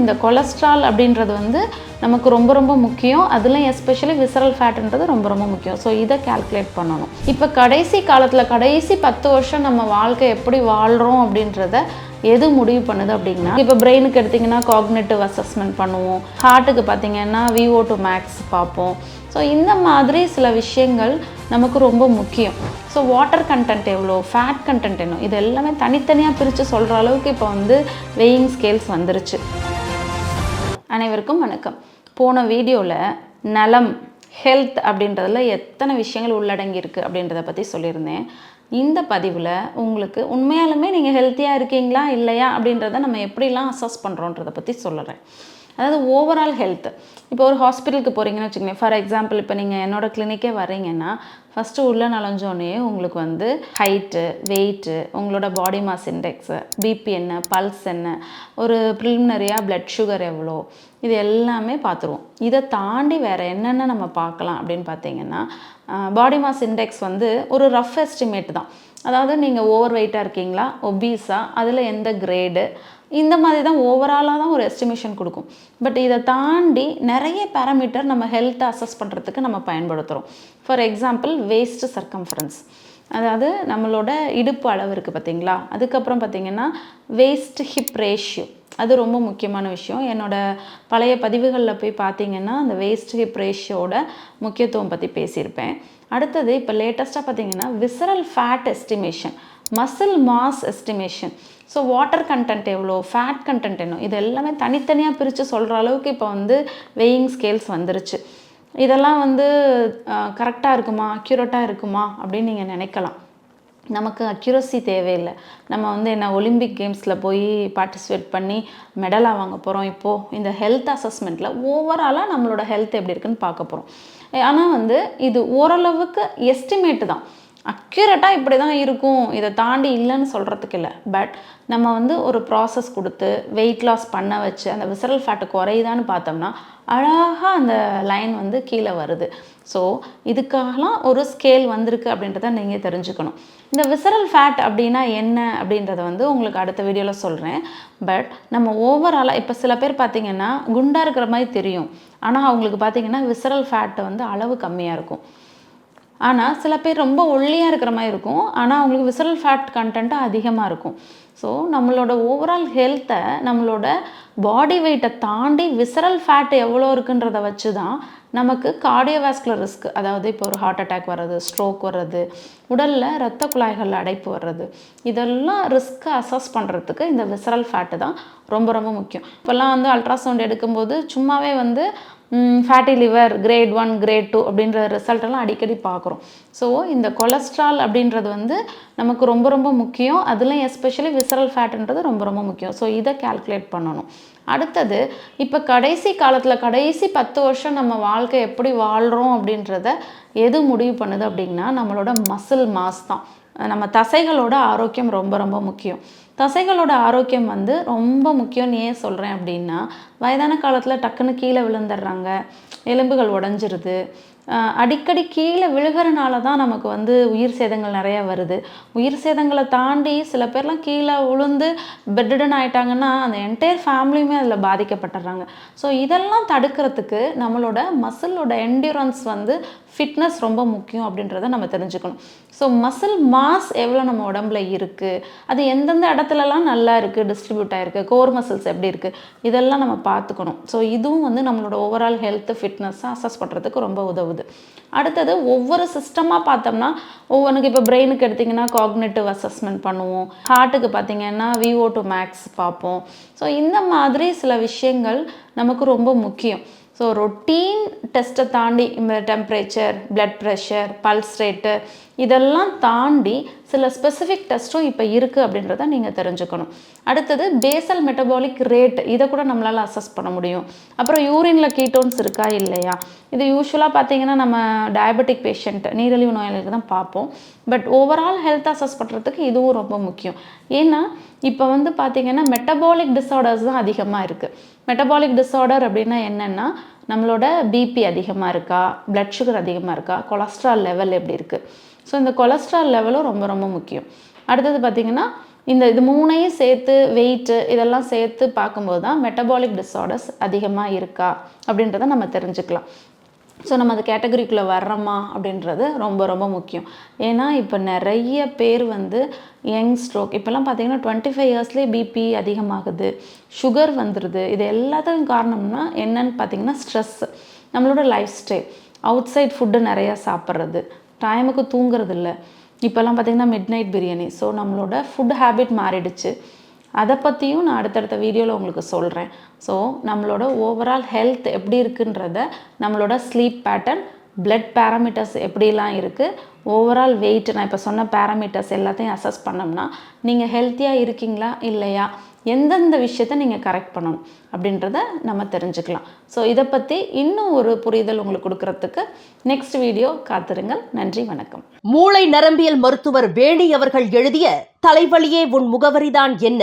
இந்த கொலஸ்ட்ரால் அப்படின்றது வந்து நமக்கு ரொம்ப ரொம்ப முக்கியம். அதில் எஸ்பெஷலி விசரல் ஃபேட்ன்றது ரொம்ப ரொம்ப முக்கியம். ஸோ இதை கால்குலேட் பண்ணணும். இப்போ கடைசி காலத்தில் கடைசி பத்து வருஷம் நம்ம வாழ்க்கை எப்படி வாழ்கிறோம் அப்படின்றத எது முடிவு பண்ணுது அப்படின்னா இப்போ பிரெயினுக்கு எடுத்திங்கன்னா காக்னேட்டிவ் அசஸ்மெண்ட் பண்ணுவோம். ஹார்ட்டுக்கு பார்த்தீங்கன்னா விஓ டு மேக்ஸ் பார்ப்போம். ஸோ இந்த மாதிரி சில விஷயங்கள் நமக்கு ரொம்ப முக்கியம். ஸோ வாட்டர் கண்டென்ட் எவ்வளோ ஃபேட் கண்டென்ட் என்ன? இது எல்லாமே தனித்தனியாக பிரித்து சொல்கிற அளவுக்கு இப்போ வந்து வெயிங் ஸ்கேல்ஸ் வந்துருச்சு. அனைவருக்கும் வணக்கம். போன வீடியோவில் நலம் ஹெல்த் அப்படின்றதில் எத்தனை விஷயங்கள் உள்ளடங்கியிருக்கு அப்படின்றத பற்றி சொல்லியிருந்தேன். இந்த பதிவில் உங்களுக்கு உண்மையாலுமே நீங்கள் ஹெல்த்தியாக இருக்கீங்களா இல்லையா அப்படின்றத நம்ம எப்படிலாம் அசஸ் பண்ணுறோன்றதை பற்றி சொல்லுறேன் அதாவது ஓவரால் ஹெல்த் இப்போ ஒரு ஹாஸ்பிட்டலுக்கு போகிறீங்கன்னு வச்சுக்கோங்க ஃபார் எக்ஸாம்பிள் இப்போ நீங்கள் என்னோடய கிளினிக்கே வரீங்கன்னா ஃபஸ்ட்டு உள்ளே நுழைஞ்சோடனே உங்களுக்கு வந்து ஹைட்டு வெயிட்டு உங்களோட பாடி மாஸ் இண்டெக்ஸு பிபி என்ன பல்ஸ் என்ன ஒரு ப்ரிலிமினரியாக பிளட் சுகர் எவ்வளோ இது எல்லாமே பார்த்துருவோம். இதை தாண்டி வேறு என்னென்ன நம்ம பார்க்கலாம் அப்படின்னு பார்த்தீங்கன்னா பாடி மாஸ் இண்டெக்ஸ் வந்து ஒரு ரஃப் எஸ்டிமேட் தான். அதாவது நீங்கள் ஓவர் வெயிட்டாக இருக்கீங்களா? ஒபீஸா அதில் எந்த கிரேடு இந்த மாதிரி தான் ஓவராலாக தான் ஒரு எஸ்டிமேஷன் கொடுக்கும். பட் இதை தாண்டி நிறைய பேராமீட்டர் நம்ம ஹெல்த்தை அசஸ் பண்ணுறதுக்கு நம்ம பயன்படுத்துகிறோம் ஃபார் எக்ஸாம்பிள் வேஸ்ட் சர்க்கம்ஃபரன்ஸ் அதாவது நம்மளோட இடுப்பு அளவு இருக்குது பார்த்தீங்களா அதுக்கப்புறம் பார்த்தீங்கன்னா வேஸ்ட் ஹிப் ரேஷியோ அது ரொம்ப முக்கியமான விஷயம். என்னோட பழைய பதிவுகளில் போய் பார்த்தீங்கன்னா அந்த வேஸ்ட் ஹிப் ரேஷியோட முக்கியத்துவம் பற்றி பேசியிருப்பேன். அடுத்தது இப்போ லேட்டஸ்ட்டாக பார்த்தீங்கன்னா visceral fat estimation muscle mass estimation so water content எவ்வளோ ஃபேட் கண்டென்ட் என்ன? இது எல்லாமே தனித்தனியாக பிரித்து சொல்கிற அளவுக்கு இப்போ வந்து வெயிங் ஸ்கேல்ஸ் வந்துருச்சு. இதெல்லாம் வந்து கரெக்டாக இருக்குமா அக்யூரேட்டாக இருக்குமா அப்படின்னு நீங்கள் நினைக்கலாம். நமக்கு அக்யூரசி தேவையில்லை. நம்ம வந்து என்ன ஒலிம்பிக் கேம்ஸில் போய் பார்ட்டிசிபேட் பண்ணி மெடலாக வாங்க போகிறோம் இப்போது இந்த ஹெல்த் அசஸ்மெண்ட்டில் ஓவராலாக நம்மளோட ஹெல்த் எப்படி இருக்குன்னு பார்க்க போகிறோம் ஆனால் வந்து இது ஓரளவுக்கு எஸ்டிமேட்டு தான். அக்யூரேட்டாக இப்படி தான் இருக்கும். இதை தாண்டி இல்லைன்னு சொல்கிறதுக்கு இல்லை. பட் நம்ம வந்து ஒரு ப்ராசஸ் கொடுத்து வெயிட் லாஸ் பண்ண வச்சு அந்த விசரல் ஃபேட்டு குறையுதான்னு பார்த்தோம்னா அழகாக அந்த லைன் வந்து கீழே வருது. ஸோ இதுக்காகலாம் ஒரு ஸ்கேல் வந்திருக்கு அப்படின்றத நீங்கள் தெரிஞ்சுக்கணும். இந்த விசரல் ஃபேட் அப்படின்னா என்ன அப்படின்றத வந்து உங்களுக்கு அடுத்த வீடியோவில் சொல்கிறேன் பட் நம்ம ஓவராலாக இப்போ சில பேர் பார்த்திங்கன்னா குண்டாக இருக்கிற மாதிரி தெரியும். ஆனால் அவங்களுக்கு பார்த்திங்கன்னா விசரல் ஃபேட்டு வந்து அளவு கம்மியாக இருக்கும். ஆனால் சில பேர் ரொம்ப ஒல்லியாக இருக்கிற மாதிரி இருக்கும். ஆனால் அவங்களுக்கு விசரல் ஃபேட் கண்டென்ட்டு அதிகமாக இருக்கும். ஸோ நம்மளோட ஓவரால் ஹெல்த்தை நம்மளோட பாடி வெயிட்டை தாண்டி விசரல் ஃபேட் எவ்வளோ இருக்குன்றத வச்சு தான் நமக்கு கார்டியோவாஸ்குலர் ரிஸ்க் அதாவது இப்போ ஒரு ஹார்ட் அட்டாக் வர்றது ஸ்ட்ரோக் வர்றது உடலில் இரத்த குழாய்கள் அடைப்பு வர்றது இதெல்லாம் ரிஸ்க்கை அசஸ் பண்ணுறதுக்கு இந்த விசரல் ஃபேட்டு தான் ரொம்ப ரொம்ப முக்கியம். இப்போல்லாம் வந்து அல்ட்ராசவுண்ட் எடுக்கும்போது சும்மாவே வந்து fatty liver grade one grade two அப்படின்ற ரிசல்ட்டெல்லாம் அடிக்கடி பார்க்குறோம். ஸோ இந்த கொலஸ்ட்ரால் அப்படின்றது வந்து நமக்கு ரொம்ப ரொம்ப முக்கியம். அதுலேயும் எஸ்பெஷலி விசரல் ஃபேட்டுன்றது ரொம்ப ரொம்ப முக்கியம். ஸோ இதை கால்குலேட் பண்ணணும். அடுத்தது இப்போ கடைசி காலத்தில் கடைசி பத்து வருஷம் நம்ம வாழ்க்கை எப்படி வாழ்கிறோம் அப்படின்றத எது முடிவு பண்ணுது அப்படின்னா நம்மளோட மசில் மாஸ் தான். நம்ம தசைகளோட ஆரோக்கியம் ரொம்ப ரொம்ப முக்கியம். தசைகளோட ஆரோக்கியம் வந்து ரொம்ப முக்கியம்னு ஏன் சொல்கிறேன் அப்படின்னா வயதான காலத்தில் டக்குன்னு கீழே விழுந்துடுறாங்க எலும்புகள் உடஞ்சிருது அடிக்கடி கீழே விழுகிறனால தான் நமக்கு வந்து உயிர் சேதங்கள் நிறையா வருது. உயிர் சேதங்களை தாண்டி சில பேர்லாம் கீழே விழுந்து பெட்டடன் ஆயிட்டாங்கன்னா அந்த என்டையர் ஃபேமிலியுமே அதில் பாதிக்கப்பட்டுறாங்க. ஸோ இதெல்லாம் தடுக்கிறதுக்கு நம்மளோட மசிலோட என்டியூரன்ஸ் வந்து ஃபிட்னஸ் ரொம்ப முக்கியம் அப்படின்றத நம்ம தெரிஞ்சுக்கணும். ஸோ மசில் மாஸ் எவ்வளோ நம்ம உடம்புல இருக்குது அது எந்தெந்த இடத்துலலாம் நல்லா இருக்குது டிஸ்ட்ரிபியூட் ஆகிருக்கு கோர் மசில்ஸ் எப்படி இருக்குது இதெல்லாம் நம்ம பார்த்துக்கணும். ஸோ இதுவும் வந்து நம்மளோட ஓவரால் ஹெல்த் ஃபிட்னஸை அசஸ் பண்ணுறதுக்கு ரொம்ப உதவுது. அடுத்தது ஒவ்வொரு சிஸ்டமாக பார்த்தோம்னா ஒவ்வொன்றுக்கு இப்போ பிரெயினுக்கு எடுத்திங்கன்னா காக்னேட்டிவ் அசஸ்மெண்ட் பண்ணுவோம். ஹார்ட்டுக்கு பார்த்திங்கன்னா விஓ டு மேக்ஸ் பார்ப்போம். ஸோ இந்த மாதிரி சில விஷயங்கள் நமக்கு ரொம்ப முக்கியம். ஸோ ரொட்டீன் டெஸ்ட்டை தாண்டி இந்த temperature blood pressure pulse rate இதெல்லாம் தாண்டி சில ஸ்பெசிஃபிக் டெஸ்ட்டும் இப்போ இருக்குது அப்படின்றத நீங்கள் தெரிஞ்சுக்கணும். அடுத்தது பேசல் மெட்டபாலிக் ரேட் இதை கூட நம்மளால் அசஸ் பண்ண முடியும். அப்புறம் யூரினில் கீட்டோன்ஸ் இருக்கா இல்லையா? இது யூஸ்வலாக பார்த்தீங்கன்னா நம்ம டயபெட்டிக் பேஷண்ட் நீரிழிவு நோயாளிகளுக்கு தான் பார்ப்போம். பட் ஓவரால் ஹெல்த் அசஸ் பண்ணுறதுக்கு இதுவும் ரொம்ப முக்கியம். ஏன்னா இப்போ வந்து பார்த்திங்கன்னா மெட்டபாலிக் டிஸார்டர்ஸ் தான் அதிகமாக இருக்குது மெட்டபாலிக் டிஸார்டர் அப்படின்னா என்னென்னா நம்மளோட பிபி அதிகமாக இருக்கா பிளட் சுகர் அதிகமாக இருக்கா கொலஸ்ட்ரால் லெவல் எப்படி இருக்குது ஸோ இந்த கொலஸ்ட்ரால் லெவலும் ரொம்ப ரொம்ப முக்கியம். அடுத்தது பார்த்திங்கன்னா இந்த இது மூணையும் சேர்த்து வெயிட்டு இதெல்லாம் சேர்த்து பார்க்கும்போது தான் மெட்டபாலிக் டிஸார்டர்ஸ் அதிகமாக இருக்கா அப்படின்றத நம்ம தெரிஞ்சுக்கலாம். ஸோ நம்ம அந்த கேட்டகரிக்குள்ளே வர்றோமா அப்படின்றது ரொம்ப ரொம்ப முக்கியம். ஏன்னா இப்போ நிறைய பேர் வந்து யங் ஸ்ட்ரோக். இப்போல்லாம் பார்த்தீங்கன்னா டுவெண்ட்டி ஃபைவ் இயர்ஸ்லேயே பிபி அதிகமாகுது. சுகர் வந்துடுது இது எல்லாத்துக்கும் காரணம்னா என்னன்னு பார்த்தீங்கன்னா ஸ்ட்ரெஸ் நம்மளோட lifestyle outside food நிறையா சாப்பிட்றது. டைமுக்கு தூங்குறது இல்லை இப்போல்லாம் பார்த்தீங்கன்னா மிட் நைட் பிரியாணி ஸோ நம்மளோட ஃபுட் ஹேபிட் மாறிடுச்சு. அதை பற்றியும் நான் அடுத்தடுத்த வீடியோவில் உங்களுக்கு சொல்கிறேன் ஸோ நம்மளோட ஓவரால் ஹெல்த் எப்படி இருக்குன்றத நம்மளோட ஸ்லீப் பேட்டர்ன் பிளட் பேராமீட்டர்ஸ் எப்படிலாம் இருக்குது ஓவரால் வெயிட் நான் இப்போ சொன்ன பேராமீட்டர்ஸ் எல்லாத்தையும் அசஸ் பண்ணோம்னா நீங்கள் ஹெல்த்தியாக இருக்கீங்களா இல்லையா? எந்தெந்த விஷயத்த நீங்கள் கரெக்ட் பண்ணணும் அப்படின்றத நம்ம தெரிஞ்சுக்கலாம். ஸோ இதை பற்றி இன்னும் ஒரு புரிதல் உங்களுக்கு கொடுக்கறதுக்கு நெக்ஸ்ட் வீடியோ காத்திருங்கள். நன்றி வணக்கம். மூளை நரம்பியல் மருத்துவர் வேணி அவர்கள் எழுதிய தலைவலியே உன் முகவரிதான் என்ன?